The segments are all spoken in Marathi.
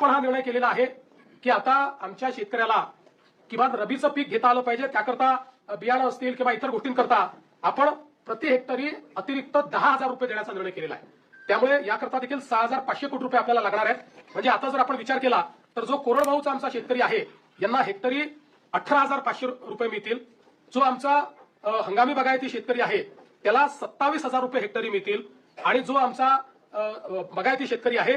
आपण हा निर्णय केलेला आहे की आता आमच्या शेतकऱ्याला किमान रबीचं पीक घेता आलं पाहिजे त्याकरता बियाणं असतील किंवा इतर गोष्टींकरता आपण प्रति हेक्टरी अतिरिक्त दहा हजार रुपये देण्याचा निर्णय केलेला आहे. त्यामुळे याकरता देखील सहा हजार पाचशे कोटी रुपये आपल्याला लागणार आहेत. म्हणजे आता जर आपण विचार केला तर जो कोरडभाऊचा आमचा शेतकरी आहे यांना हेक्टरी अठरा हजार पाचशे रुपये मिळतील. जो आमचा हंगामी बागायती शेतकरी आहे त्याला सत्तावीस हजार रुपये हेक्टरी मिळतील. आणि जो आमचा बागायती शेतकरी आहे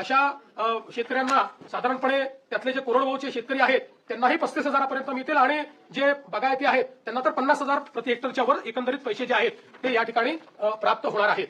अशा शेतकऱ्यांना साधारणपणे त्यातले जे कोरडवाहूचे शेतकरी आहेत त्यांनाही पस्तीस हजारापर्यंत मिळतील आणि जे बागायती आहेत त्यांना तर पन्नास हजार प्रति हेक्टरच्या वर एकंदरीत पैसे जे आहेत ते या ठिकाणी प्राप्त होणार आहेत.